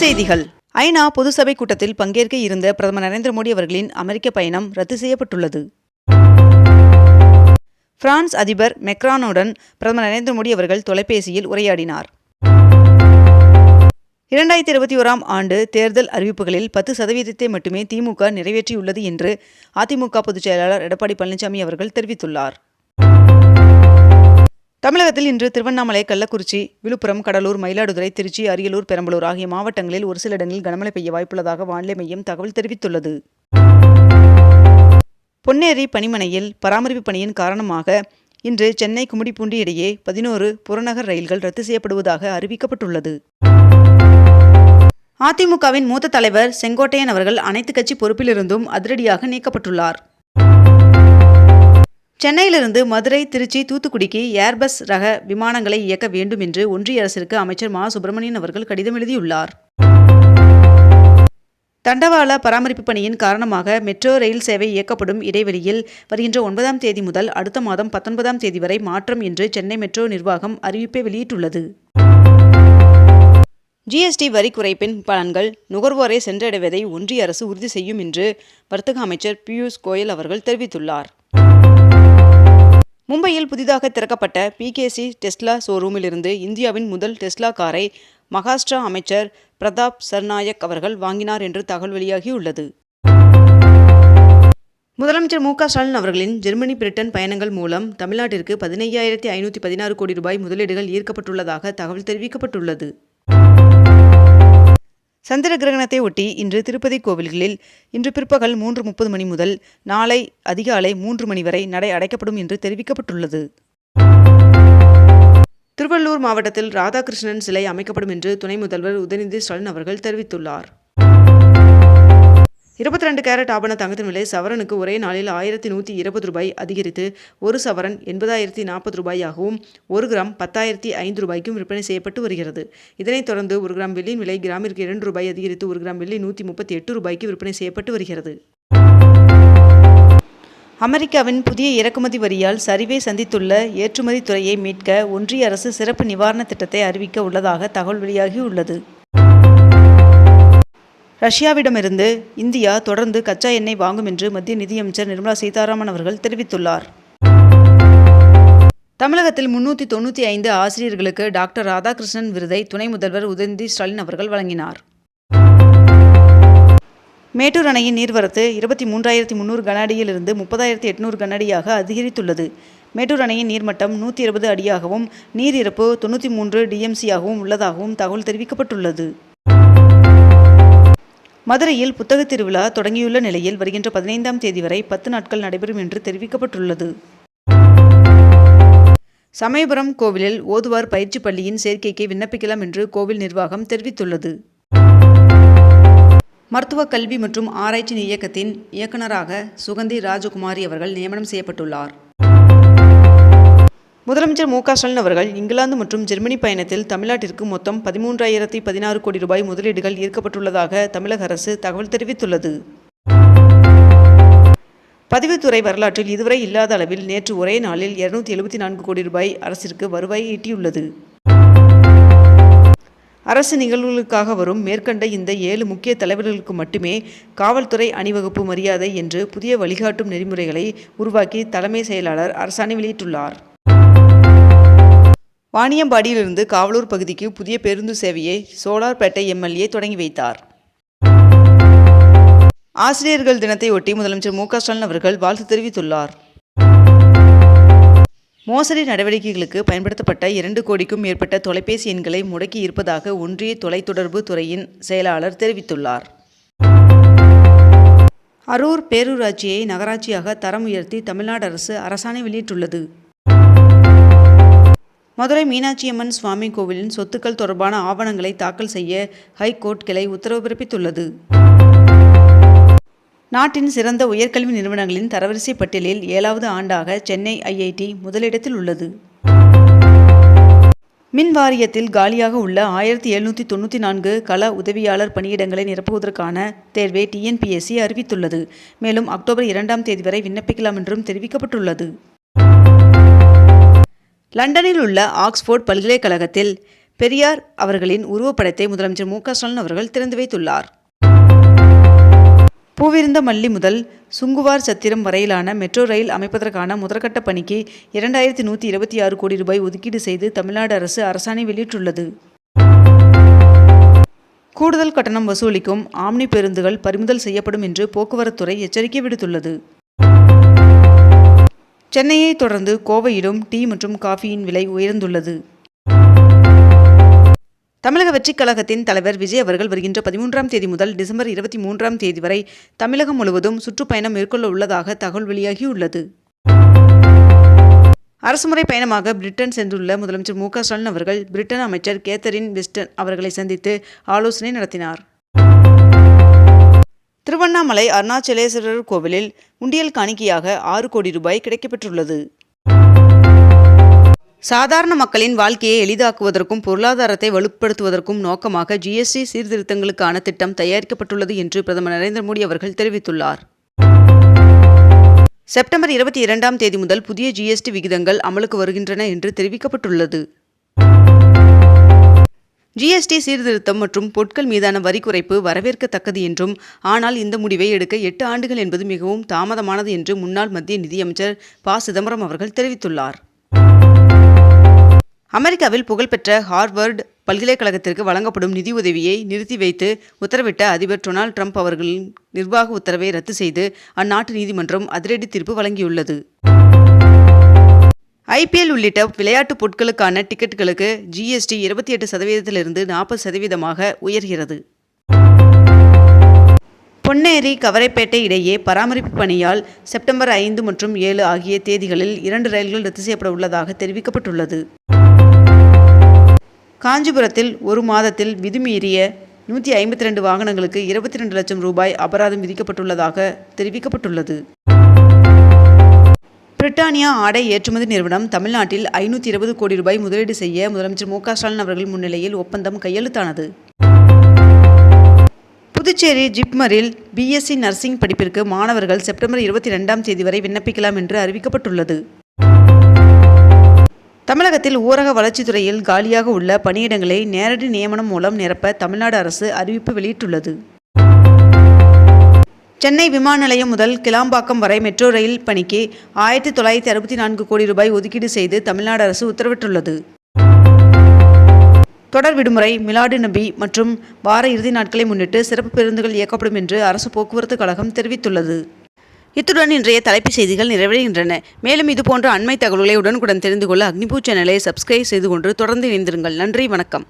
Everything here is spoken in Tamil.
செய்திகள். ஐநா பொதுசபை கூட்டத்தில் பங்கேற்க இருந்த பிரதமர் நரேந்திர மோடி அவர்களின் அமெரிக்க பயணம் ரத்து செய்யப்பட்டுள்ளது. பிரான்ஸ் அதிபர் மெக்ரானுடன் பிரதமர் நரேந்திர மோடி அவர்கள் தொலைபேசியில் உரையாடினார். இரண்டாயிரத்தி இருபத்தி ஓராம் ஆண்டு தேர்தல் அறிவிப்புகளில் பத்து சதவீதத்தை மட்டுமே திமுக நிறைவேற்றியுள்ளது என்று அதிமுக பொதுச் செயலாளர் எடப்பாடி பழனிசாமி அவர்கள் தெரிவித்துள்ளார். தமிழகத்தில் இன்று திருவண்ணாமலை கள்ளக்குறிச்சி விழுப்புரம் கடலூர் மயிலாடுதுறை திருச்சி அரியலூர் பெரம்பலூர் ஆகிய மாவட்டங்களில் ஒரு சில இடங்களில் கனமழை பெய்ய வாய்ப்புள்ளதாக வானிலை மையம் தகவல் தெரிவித்துள்ளது. பொன்னேரி பணிமனையில் பராமரிப்பு பணியின் காரணமாக இன்று சென்னை கும்மிடிப்பூண்டி இடையே பதினோரு புறநகர் ரயில்கள் ரத்து செய்யப்படுவதாக அறிவிக்கப்பட்டுள்ளது. அதிமுகவின் மூத்த தலைவர் செங்கோட்டையன் அவர்கள் அனைத்து கட்சி பொறுப்பிலிருந்தும் அதிரடியாக நீக்கப்பட்டுள்ளார். சென்னையிலிருந்து மதுரை திருச்சி தூத்துக்குடிக்கு ஏர்பஸ் ரக விமானங்களை இயக்க வேண்டும் என்று ஒன்றிய அரசிற்கு அமைச்சர் மா. சுப்பிரமணியன் அவர்கள் கடிதம் எழுதியுள்ளார். தண்டவாள பராமரிப்பு பணியின் காரணமாக மெட்ரோ ரயில் சேவை இயக்கப்படும் இடைவெளியில் வருகின்ற ஒன்பதாம் தேதி முதல் அடுத்த மாதம் பத்தொன்பதாம் தேதி வரை மாற்றம் என்று சென்னை மெட்ரோ நிர்வாகம் அறிவிப்பை வெளியிட்டுள்ளது. ஜிஎஸ்டி வரி குறைப்பின் பலன்கள் நுகர்வோரை சென்றடைவதை ஒன்றிய அரசு உறுதி செய்யும் என்று வர்த்தக அமைச்சர் பியூஷ் கோயல் அவர்கள் தெரிவித்துள்ளார். மும்பையில் புதிதாக திறக்கப்பட்ட பிகேசி டெஸ்லா ஷோரூமிலிருந்து இந்தியாவின் முதல் டெஸ்லா காரை மகாராஷ்டிரா அமைச்சர் பிரதாப் சர்நாயக் அவர்கள் வாங்கினார் என்று தகவல் வெளியாகியுள்ளது. முதலமைச்சர் மு ஸ்டாலின் அவர்களின் ஜெர்மனி பிரிட்டன் பயணங்கள் மூலம் தமிழ்நாட்டிற்கு பதினையாயிரத்தி ஐநூற்றி பதினாறு கோடி ரூபாய் முதலீடுகள் ஈர்க்கப்பட்டுள்ளதாக தகவல் தெரிவிக்கப்பட்டுள்ளது. சந்திர கிரகணத்தை ஒட்டி இன்று திருப்பதி கோவில்களில் இன்று பிற்பகல் மூன்று முப்பது மணி முதல் நாளை அதிகாலை மூன்று மணி வரை நடை அடைக்கப்படும் என்று தெரிவிக்கப்பட்டுள்ளது. திருவள்ளூர் மாவட்டத்தில் ராதாகிருஷ்ணன் சிலை அமைக்கப்படும் என்று துணை முதல்வர் உதயநிதி ஸ்டாலின் அவர்கள் தெரிவித்துள்ளார். இருபத்தி ரெண்டு கேரட் ஆபண தங்கத்தின் விலை சவரனுக்கு ஒரே நாளில் ஆயிரத்தி நூற்றி இருபது ரூபாய் அதிகரித்து ஒரு சவரன் எண்பதாயிரத்தி நாற்பது ரூபாயாகவும் ஒரு கிராம் பத்தாயிரத்தி ஐந்து ரூபாய்க்கும் விற்பனை செய்யப்பட்டு வருகிறது. இதனைத் தொடர்ந்து ஒரு கிராம் வெள்ளியின் விலை கிராமிற்கு இரண்டு ரூபாய் அதிகரித்து ஒரு கிராம் வெள்ளி நூற்றி முப்பத்தி எட்டு ரூபாய்க்கு விற்பனை செய்யப்பட்டு வருகிறது. அமெரிக்காவின் புதிய இறக்குமதி வரியால் சரிவை சந்தித்துள்ள ஏற்றுமதி துறையை மீட்க ஒன்றிய அரசு சிறப்பு நிவாரண திட்டத்தை அறிவிக்க உள்ளதாக தகவல் வெளியாகியுள்ளது. ரஷ்யாவிடமிருந்து இந்தியா தொடர்ந்து கச்சா எண்ணெய் வாங்கும் என்று மத்திய நிதியமைச்சர் நிர்மலா சீதாராமன் அவர்கள் தெரிவித்துள்ளார். தமிழகத்தில் முன்னூற்றி தொண்ணூற்றி ஐந்து ஆசிரியர்களுக்கு டாக்டர் ராதாகிருஷ்ணன் விருதை துணை முதல்வர் உதயநிதி ஸ்டாலின் அவர்கள் வழங்கினார். மேட்டூர் அணையின் நீர்வரத்து இருபத்தி மூன்றாயிரத்தி முந்நூறு கனஅடியிலிருந்து முப்பதாயிரத்தி எட்நூறு கனஅடியாக அதிகரித்துள்ளது. மேட்டூர் அணையின் நீர்மட்டம் நூற்றி இருபது அடியாகவும் நீர் இருப்பு தொண்ணூற்றி மூன்று டிஎம்சியாகவும் உள்ளதாகவும் தகவல் தெரிவிக்கப்பட்டுள்ளது. மதுரையில் புத்தகத் திருவிழா தொடங்கியுள்ள நிலையில் வருகின்ற பதினைந்தாம் தேதி வரை பத்து நாட்கள் நடைபெறும் என்று தெரிவிக்கப்பட்டுள்ளது. சமயபுரம் கோவிலில் ஓதுவார் பயிற்சி பள்ளியின் சேர்க்கைக்கு விண்ணப்பிக்கலாம் என்று கோவில் நிர்வாகம் தெரிவித்துள்ளது. மருத்துவ கல்வி மற்றும் ஆராய்ச்சி இயக்கத்தின் இயக்குநராக சுகந்தி ராஜகுமாரி அவர்கள் நியமனம் செய்யப்பட்டுள்ளார். முதலமைச்சர் மு க ஸ்டாலின் அவர்கள் இங்கிலாந்து மற்றும் ஜெர்மனி பயணத்தில் தமிழ்நாட்டிற்கு மொத்தம் பதிமூன்றாயிரத்தி பதினாறு கோடி ரூபாய் முதலீடுகள் ஈர்க்கப்பட்டுள்ளதாக தமிழக அரசு தகவல் தெரிவித்துள்ளது. பதிவுத்துறை வரலாற்றில் இதுவரை இல்லாத அளவில் நேற்று ஒரே நாளில் இருநூத்தி எழுபத்தி நான்கு கோடி ரூபாய் அரசிற்கு வருவாய் ஈட்டியுள்ளது. அரசு நிகழ்வுகளுக்காக வரும் மேற்கண்ட இந்த ஏழு முக்கிய தலைவர்களுக்கு மட்டுமே காவல்துறை அணிவகுப்பு மரியாதை என்று புதிய வழிகாட்டும் நெறிமுறைகளை உருவாக்கி தலைமை செயலாளர் அரசாணை வெளியிட்டுள்ளார். வாணியம்பாடியிலிருந்து காவலூர் பகுதிக்கு புதிய பேருந்து சேவையை சோலார்பேட்டை எம்எல்ஏ தொடங்கி வைத்தார். ஆசிரியர்கள் தினத்தை ஒட்டி முதலமைச்சர் மு க ஸ்டாலின் அவர்கள் வாழ்த்து தெரிவித்துள்ளார். மோசடி நடவடிக்கைகளுக்கு பயன்படுத்தப்பட்ட இரண்டு கோடிக்கும் மேற்பட்ட தொலைபேசி எண்களை முடக்கி இருப்பதாக ஒன்றிய தொலைத்தொடர்பு துறையின் செயலாளர் தெரிவித்துள்ளார். அரூர் பேரூராட்சியை நகராட்சியாக தரம் உயர்த்தி தமிழ்நாடு அரசு அரசாணை வெளியிட்டுள்ளது. மதுரை மீனாட்சியம்மன் சுவாமி கோவிலின் சொத்துக்கள் தொடர்பான ஆவணங்களை தாக்கல் செய்ய ஹைகோர்ட் கிளை உத்தரவு பிறப்பித்துள்ளது. நாட்டின் சிறந்த உயர்கல்வி நிறுவனங்களின் தரவரிசை பட்டியலில் ஏழாவது ஆண்டாக சென்னை ஐஐடி முதலிடத்தில் உள்ளது. மின் வாரியத்தில் காலியாக உள்ள ஆயிரத்தி எழுநூற்றி தொண்ணூற்றி நான்கு கள உதவியாளர் பணியிடங்களை நிரப்புவதற்கான தேர்வை டிஎன்பிஎஸ்சி அறிவித்துள்ளது. மேலும் அக்டோபர் இரண்டாம் தேதி வரை விண்ணப்பிக்கலாம் என்றும் தெரிவிக்கப்பட்டுள்ளது. லண்டனில் உள்ள ஆக்ஸ்போர்ட் பல்கலைக்கழகத்தில் பெரியார் அவர்களின் உருவப்படத்தை முதலமைச்சர் மு க ஸ்டாலின் அவர்கள் திறந்து வைத்துள்ளார். பூவிருந்த மல்லி முதல் சுங்குவார் சத்திரம் வரையிலான மெட்ரோ ரயில் அமைப்பதற்கான முதற்கட்ட பணிக்கு இரண்டாயிரத்தி நூற்றி இருபத்தி ஆறு கோடி ரூபாய் ஒதுக்கீடு செய்து தமிழ்நாடு அரசு அரசாணை வெளியிட்டுள்ளது. கூடுதல் கட்டணம் வசூலிக்கும் ஆம்னி பேருந்துகள் பறிமுதல் செய்யப்படும் என்று போக்குவரத்துறை எச்சரிக்கை விடுத்துள்ளது. சென்னையை தொடர்ந்து கோவையிலும் டீ மற்றும் காஃபியின் விலை உயர்ந்துள்ளது. தமிழக வெற்றிக் கழகத்தின் தலைவர் விஜய் அவர்கள் வருகின்ற பதிமூன்றாம் தேதி முதல் டிசம்பர் இருபத்தி மூன்றாம் தேதி வரை தமிழகம் முழுவதும் சுற்றுப்பயணம் மேற்கொள்ள உள்ளதாக தகவல் வெளியாகியுள்ளது. அரசுமுறை பயணமாக பிரிட்டன் சென்றுள்ள முதலமைச்சர் மு க ஸ்டாலின் அவர்கள் பிரிட்டன் அமைச்சர் கேத்தரின் வெஸ்டன் அவர்களை சந்தித்து ஆலோசனை நடத்தினார். திருவண்ணாமலை அருணாச்சலேஸ்வரர் கோவிலில் உண்டியல் காணிக்கையாக ஆறு கோடி ரூபாய் கிடைக்கப்பெற்றுள்ளது. சாதாரண மக்களின் வாழ்க்கையை எளிதாக்குவதற்கும் பொருளாதாரத்தை வலுப்படுத்துவதற்கும் நோக்கமாக ஜிஎஸ்டி சீர்திருத்தங்களுக்கான திட்டம் தயாரிக்கப்பட்டுள்ளது என்று பிரதமர் நரேந்திர மோடி அவர்கள் தெரிவித்துள்ளார். செப்டம்பர் இருபத்தி இரண்டாம் தேதி முதல் புதிய ஜிஎஸ்டி விகிதங்கள் அமலுக்கு வருகின்றன என்று தெரிவிக்கப்பட்டுள்ளது. ஜிஎஸ்டி சீர்திருத்தம் மற்றும் பொருட்கள் மீதான வரி குறைப்பு வரவேற்கத்தக்கது என்றும் ஆனால் இந்த முடிவை எடுக்க எட்டு ஆண்டுகள் என்பது மிகவும் தாமதமானது என்று முன்னாள் மத்திய நிதியமைச்சர் ப. சிதம்பரம் அவர்கள் தெரிவித்துள்ளார். அமெரிக்காவில் புகழ்பெற்ற ஹார்வர்டு பல்கலைக்கழகத்திற்கு வழங்கப்படும் நிதியுதவியை நிறுத்தி வைத்து உத்தரவிட்ட அதிபர் டொனால்ட் ட்ரம்ப் அவர்களின் நிர்வாக உத்தரவை ரத்து செய்து அந்நாட்டு நீதிமன்றம் அதிரடி தீர்ப்பு வழங்கியுள்ளது. ஐபிஎல் உள்ளிட்ட விளையாட்டுப் பொருட்களுக்கான டிக்கெட்டுகளுக்கு ஜிஎஸ்டி இருபத்தி எட்டு சதவீதத்திலிருந்து நாற்பது சதவீதமாக உயர்கிறது. பொன்னேரி கவரைப்பேட்டை இடையே பராமரிப்பு பணியால் செப்டம்பர் ஐந்து மற்றும் ஏழு ஆகிய தேதிகளில் இரண்டு ரயில்கள் ரத்து செய்யப்பட உள்ளதாக தெரிவிக்கப்பட்டுள்ளது. காஞ்சிபுரத்தில் ஒரு மாதத்தில் விதிமீறிய நூற்றி ஐம்பத்தி ரெண்டு வாகனங்களுக்கு இருபத்தி ரெண்டு லட்சம் ரூபாய் அபராதம் விதிக்கப்பட்டுள்ளதாக தெரிவிக்கப்பட்டுள்ளது. பிரிட்டானியா ஆடை ஏற்றுமதி நிறுவனம் தமிழ்நாட்டில் ஐநூற்றி இருபது கோடி ரூபாய் முதலீடு செய்ய முதலமைச்சர் மு க ஸ்டாலின் அவர்கள் முன்னிலையில் ஒப்பந்தம் கையெழுத்தானது. புதுச்சேரி ஜிப்மரில் பிஎஸ்சி நர்சிங் படிப்பிற்கு மாணவர்கள் செப்டம்பர் இருபத்தி ரெண்டாம் தேதி வரை விண்ணப்பிக்கலாம் என்று அறிவிக்கப்பட்டுள்ளது. தமிழகத்தில் ஊரக வளர்ச்சித்துறையில் காலியாக உள்ள பணியிடங்களை நேரடி நியமனம் மூலம் நிரப்ப தமிழ்நாடு அரசு அறிவிப்பு வெளியிட்டுள்ளது. சென்னை விமான நிலையம் முதல் கிளாம்பாக்கம் வரை மெட்ரோ ரயில் பணிக்கு ஆயிரத்தி தொள்ளாயிரத்தி அறுபத்தி நான்கு கோடி ரூபாய் ஒதுக்கீடு செய்து தமிழ்நாடு அரசு உத்தரவிட்டுள்ளது. தொடர் விடுமுறை மிலாடு நபி மற்றும் வார இறுதி நாட்களை முன்னிட்டு சிறப்பு பேருந்துகள் இயக்கப்படும் என்று அரசு போக்குவரத்து கழகம் தெரிவித்துள்ளது. இத்துடன் இன்றைய தலைப்புச் செய்திகள் நிறைவடைகின்றன. மேலும் இதுபோன்ற அண்மை தகவல்களை உடனுக்குடன் தெரிந்து கொள்ள அக்னிபூ சேனலை சப்ஸ்கிரைப் செய்து கொண்டு தொடர்ந்து இணைந்திருங்கள். நன்றி வணக்கம்.